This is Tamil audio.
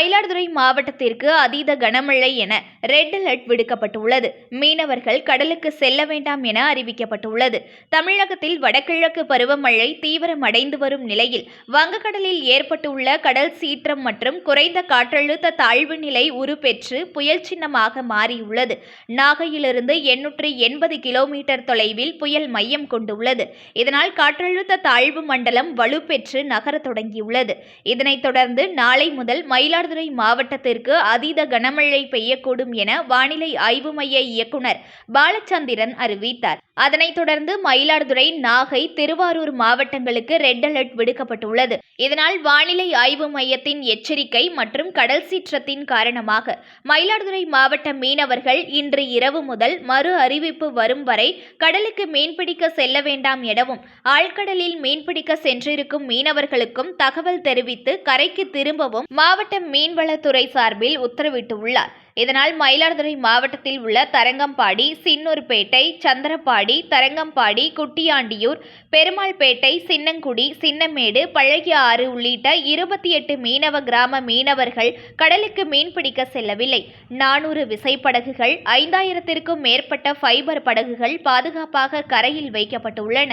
மயிலாடுதுறை மாவட்டத்திற்கு அதீத கனமழை என ரெட் அலர்ட் விடுக்கப்பட்டுள்ளது. மீனவர்கள் கடலுக்கு செல்ல வேண்டாம் என அறிவிக்கப்பட்டுள்ளது. தமிழகத்தில் வடகிழக்கு பருவமழை தீவிரமடைந்து வரும் நிலையில் வங்கக்கடலில் ஏற்பட்டுள்ள கடல் சீற்றம் மற்றும் குறைந்த காற்றழுத்த தாழ்வு நிலை உருப்பெற்று புயல் சின்னமாக மாறியுள்ளது. நாகையிலிருந்து எண்ணூற்று எண்பது கிலோமீட்டர் தொலைவில் புயல் மையம் கொண்டுள்ளது. இதனால் காற்றழுத்த தாழ்வு மண்டலம் வலுப்பெற்று நகரத் தொடங்கியுள்ளது. இதனைத் தொடர்ந்து நாளை முதல் மயிலாடுதுறை மாவட்டத்திற்கு அதீத கனமழை பெய்யக்கூடும் என வானிலை ஆய்வு மைய இயக்குனர் பாலச்சந்திரன் அறிவித்தார். அதனைத் தொடர்ந்து மயிலாடுதுறை நாகை திருவாரூர் மாவட்டங்களுக்கு ரெட் அலர்ட் விடுக்கப்பட்டுள்ளது. இதனால் வானிலை ஆய்வு மையத்தின் எச்சரிக்கை மற்றும் கடல் சீற்றத்தின் காரணமாக மயிலாடுதுறை மாவட்ட மீனவர்கள் இன்று இரவு முதல் மறு அறிவிப்பு வரும் வரை கடலுக்கு மீன்பிடிக்க செல்ல வேண்டாம் எனவும் ஆழ்கடலில் மீன்பிடிக்க சென்றிருக்கும் மீனவர்களுக்கும் தகவல் தெரிவித்து கரைக்கு திரும்பவும் மாவட்ட மீன்வளத்துறை சார்பில் உத்தரவிட்டுள்ளார். இதனால் மயிலாடுதுறை மாவட்டத்தில் உள்ள தரங்கம்பாடி சின்னூர்பேட்டை சந்திரப்பாடி தரங்கம்பாடி குட்டியாண்டியூர் பெருமாள்பேட்டை சின்னங்குடி சின்னமேடு பழகிய ஆறு உள்ளிட்ட இருபத்தி எட்டு மீனவ கிராம மீனவர்கள் கடலுக்கு மீன்பிடிக்க செல்லவில்லை. நானூறு விசைப்படகுகள் ஐந்தாயிரத்திற்கும் மேற்பட்ட ஃபைபர் படகுகள் பாதுகாப்பாக கரையில் வைக்கப்பட்டுள்ளன.